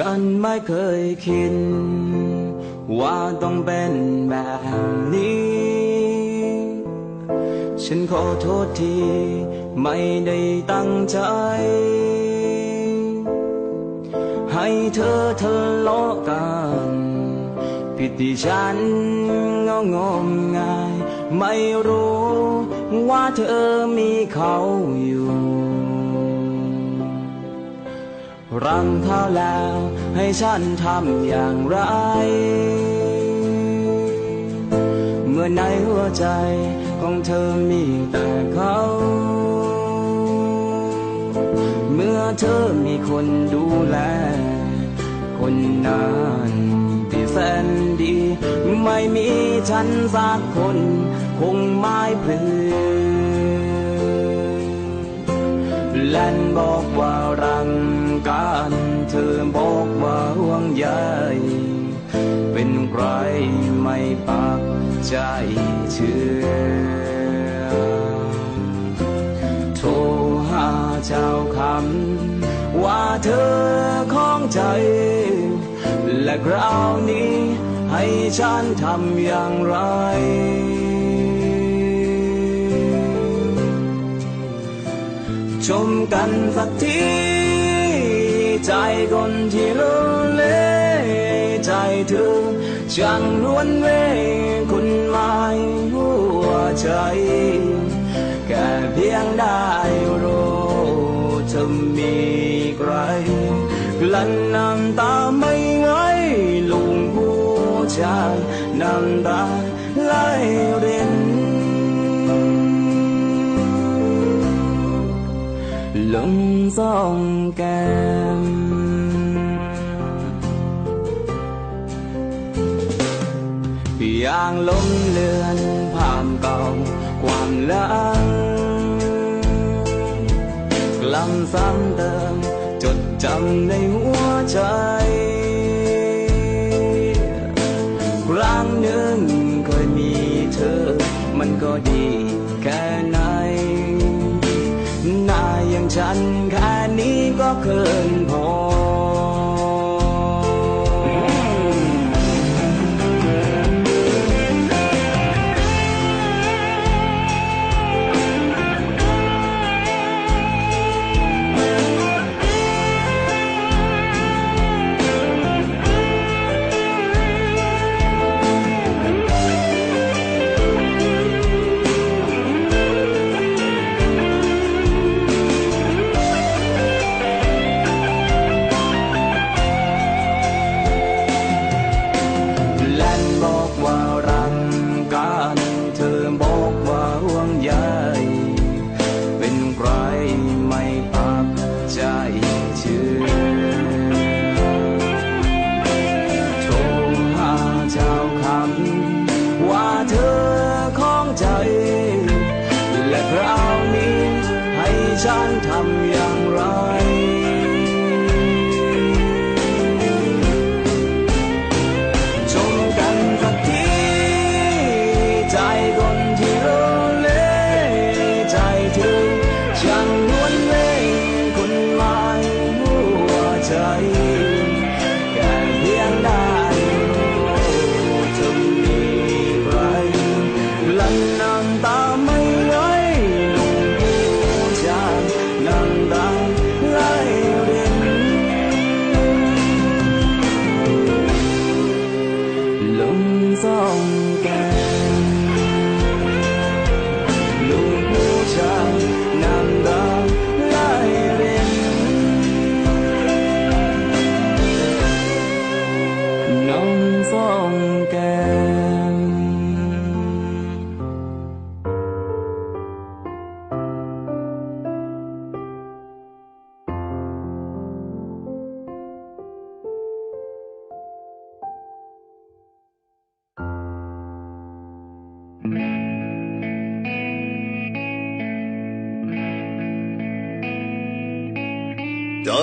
ฉันไม่เคยคิด ว่าต้องเป็นแบบนี้ ฉันขอโทษที่ไม่ได้ตั้งใจ ให้เธอทะเลาะกัน ผิดที่ฉันงงมงาย ไม่รู้ว่าเธอมีเขาอยู่ รังเท้าแล้ว ให้ฉันทำอย่างไร เมื่อในหัวใจของเธอมีแต่เขา เมื่อเธอมีคนดูแล คนนั้นที่แสนดี ไม่มีฉันสักคน คงไม่เพลือแลนบอกว่า เธอบอกว่าห่วงใยเป็นใครไม่ปักใจเชื่อ โทรหาเจ้าคำว่าเธอของใจ และคราวนี้ให้ฉันทำอย่างไรชมกันสักที ใจคนที่รู้เล่ใจเธอช่างล้วนเวคุณหมายหัวใจแค่เพียงได้รู้เธอมีใครกลั้นน้ำตาไม่ไหวลุงหัวใจน้ำตาไหลเรินลงสองแกางลมเลือนผ่านเก่าความหลังกล้ำซ้ำเติมจดจำในหัวใจ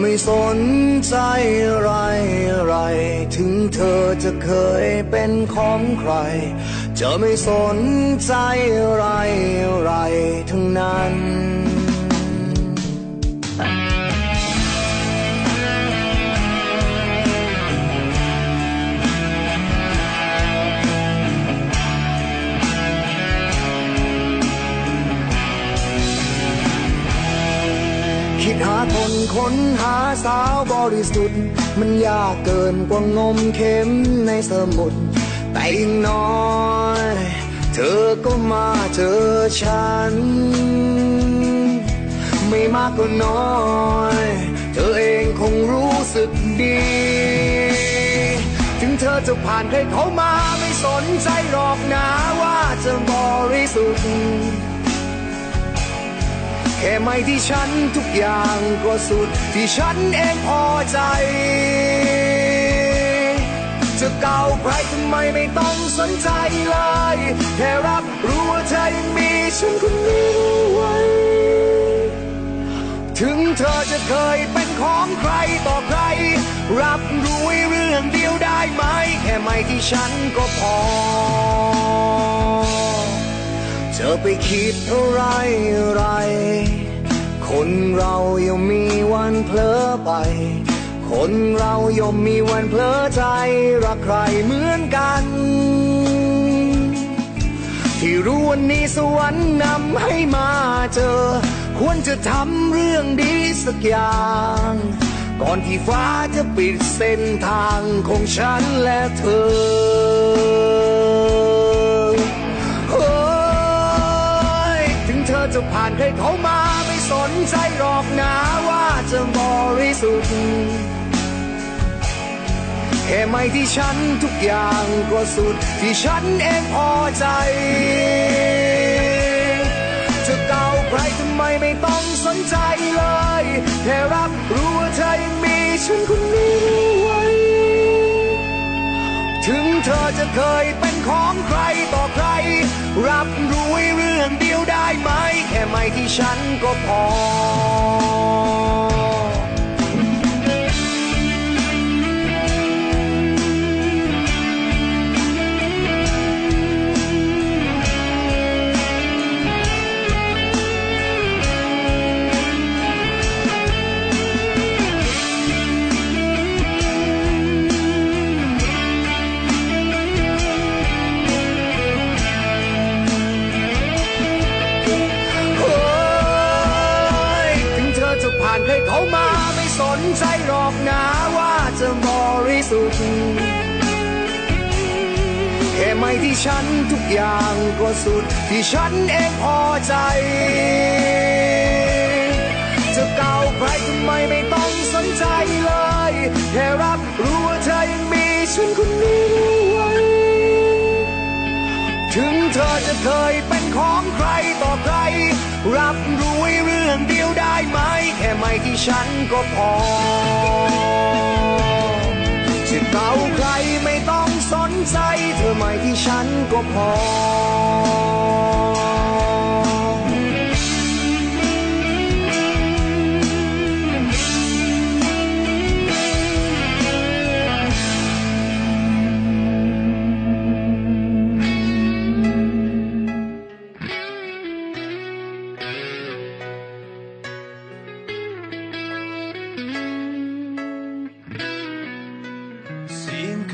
ไม่สนใจอะไรไร ถึงเธอจะเคยเป็นของใคร จะไม่สนใจอะไรอะไรทั้งนั้น หาคนค้นหาสาวบริสุทธิ์ มันยากเกินกว่างมเข็มในสมุทรแต่อยังน้อย เธอก็มาเจอฉัน ไม่มากก็น้อย เธอเองคงรู้สึกดี ถึงเธอจะผ่านใครเขามาไม่สนใจหรอกนะว่าจะบริสุทธิ์ แค่ไม่ที่ฉันทุกอย่างก็สุดที่ฉันเองพอใจจะเก่าใครทำไมไม่ต้องสนใจเลยแค่รับรู้ว่าเธอยังมีฉันคนนี้ไว้ ถึงเธอจะเคยเป็นของใครต่อใคร รับรู้เรื่องเดียวได้ไหม แค่ไม่ที่ฉันก็พอ จะไปคิดอะไรอะไร คนเราย่อมมีวันเพลอไป คนเราย่อมมีวันเพลอใจ รักใครเหมือนกัน ที่รู้วันนี้สวรรค์นำให้มาเจอ ควรจะทำเรื่องดีสักอย่าง ก่อนที่ฟ้าจะปิดเส้นทางของฉันและเธอานใครเขามาไม่สนใจหรอกนะว่าจะบริสุทธิ์แค่ไม่ที่ฉันทุกอย่างก็สุดที่ฉันเองพอใจจะเก่าใครทำไมไม่ต้องสนใจเลยแค่รับรู้ว่าเธอยังมีฉันคนนี้ไว้ ถึงเธอจะเคยเป็นของใครต่อใคร ค่ไม่ที่ฉันก็พอ ใจหรอกนะว่าจะบริสุทธิ์แค่ไม่ที่ฉันทุกอย่างก็สุด ที่ฉันเองพอใจ จะเก่าใครทำไมไม่ต้องสนใจเลยแค่รับรู้ว่าเธอยังมีฉันคนนี้ไว้ถึงเธอจะเคยเป็นของใครต่อใคร รับรู้ไว้เรื่องเดียวได้ไหม ไม่ที่ฉันก็พอจะเก่าใครไม่ต้องสนใจ เธอไม่ที่ฉันก็พอ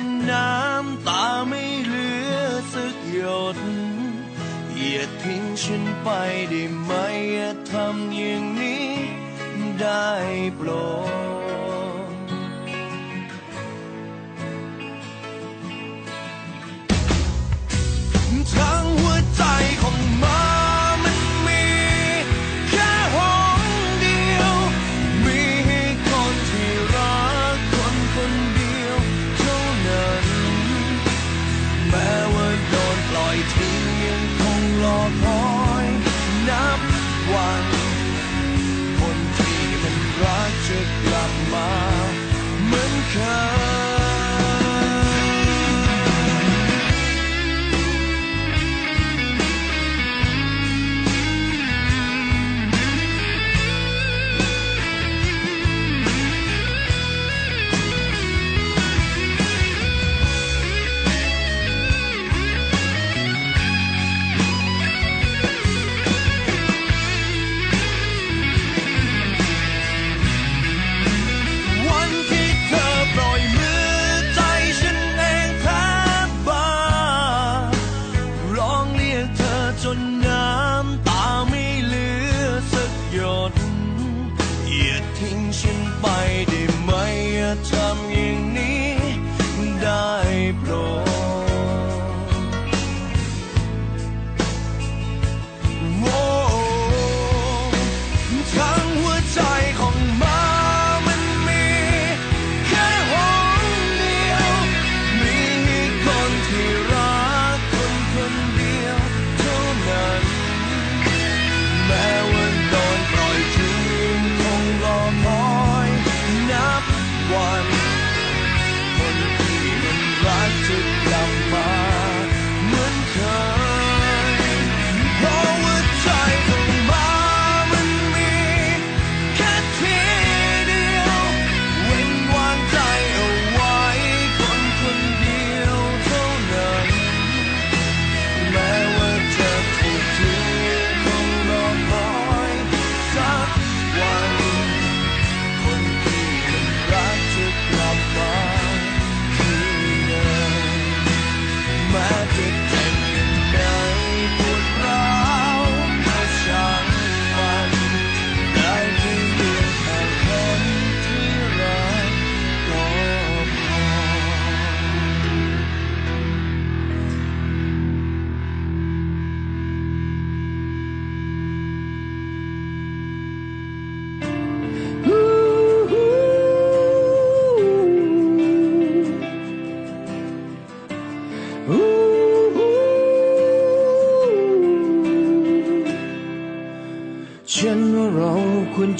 นน้ำตาไม่เหลือสักหยดอย่าทิ้งฉันไปได้ไหมอย่าทำอย่างนี้ได้โปรด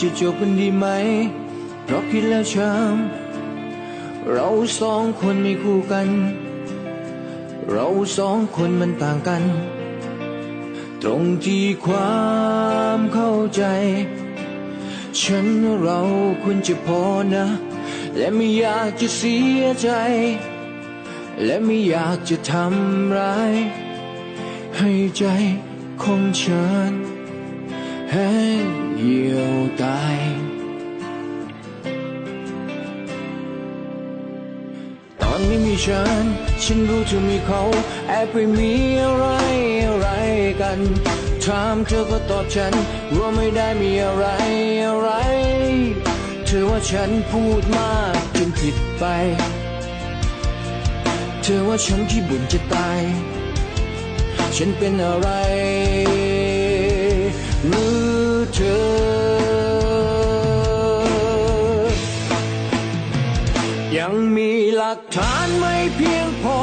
จะจบกันดีไหม เพราะคิดแล้วช้ำเราสองคนไม่คู่กัน เราสองคนมันต่างกัน ตรงที่ความเข้าใจ ฉันเราควรจะพอนะ และไม่อยากจะเสียใจ และไม่อยากจะทำร้าย ให้ใจของฉันให้ เหี่ยวตายตอนไม่มีฉัน ฉันรู้เธอมีเขา แอบไปมีอะไรอะไรกันถามเธอก็ตอบฉัน ว่าไม่ได้มีอะไรอะไร เธอว่าฉันพูดมากจนผิดไป เธอว่าฉันที่บุญจะตาย ฉันเป็นอะไร กฐานไม่เพียงพอ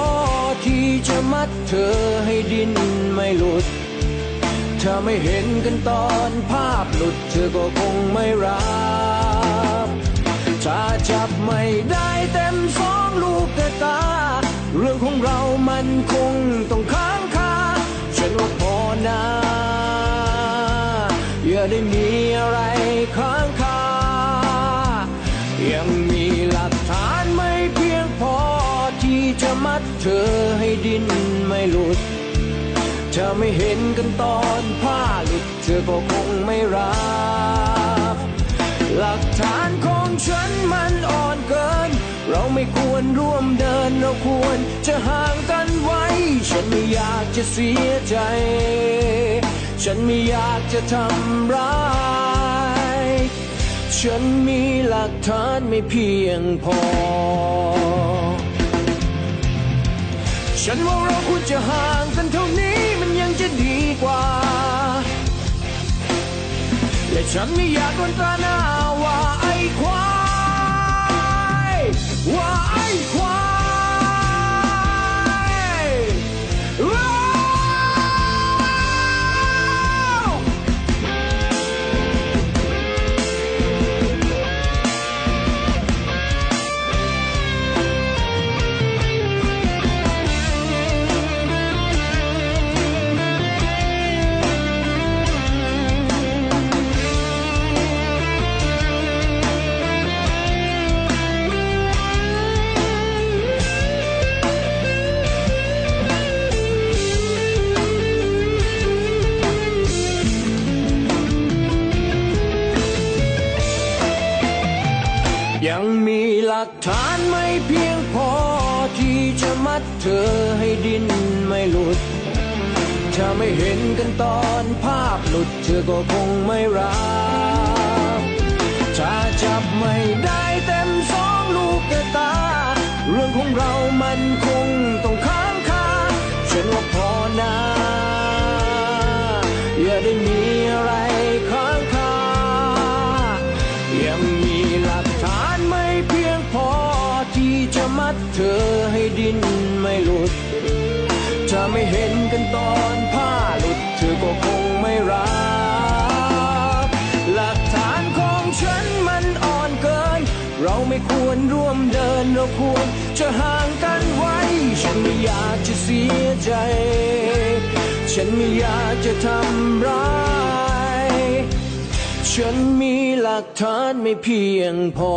ที่จะมัดเธอให้ดินไม่หลุด ถ้าไม่เห็นกันตอนภาพหลุดเธอก็คงไม่รับถ้าจับไม่ได้เต็มสองลูกตา เรื่องของเรามันคงต้องค้างคาฉันว่าพอนะอย่าได้มีอะไรค้างคา เธอให้ดินไม่หลุด ถ้าไม่เห็นกันตอนผ้าหลุด เธอก็คงไม่รับหลักฐานของฉันมันอ่อนเกิน เราไม่ควรร่วมเดินเราควรจะห่างกันไว้ ฉันไม่อยากจะเสียใจ ฉันไม่อยากจะทำร้ายฉันมีหลักฐานไม่เพียงพอ ฉันว่าเราควรจะห่างกันเท่านี้มันยังจะดีกว่า และฉันไม่อยากโดนตราหน้าว่าไอ้ควาย ว่าไอ้ควาย เธอให้ดินไม่หลุด ถ้าไม่เห็นกันตอนภาพหลุด เธอก็คงไม่รัก ถ้าจับไม่ได้เต็มสองลูกตา เรื่องของเรามันคงต้องค้างคาฉันว่าพอนะ ไม่ควรร่วมเดินเราควรจะห่างกันไว้ ฉันไม่อยากจะเสียใจ ฉันไม่อยากจะทำร้าย ฉันมีหลักฐานไม่เพียงพอ